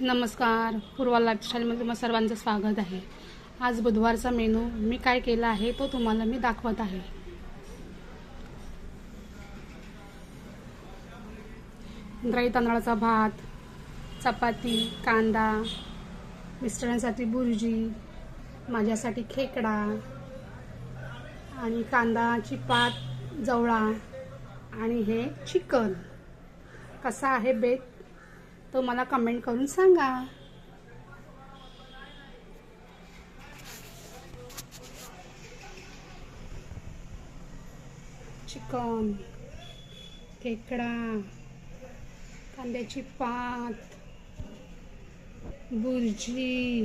नमस्कार. पूर्वा लाईफस्टाईलमध्ये तुम्हा सर्वांचं स्वागत आहे. आज बुधवारचा मेनू मी काय केला आहे तो तुम्हाला मी दाखवत आहे. द्राई तांदळाचा भात चपाती कांदा मिस्टरांसाठी बुर्जी माझ्यासाठी खेकडा आणि कांदाची पात जवळा आणि हे चिकन. कसा आहे बेत? तो मला कमेंट करून सांगा. चिकन खेकडा कांद्याची पात बुर्जी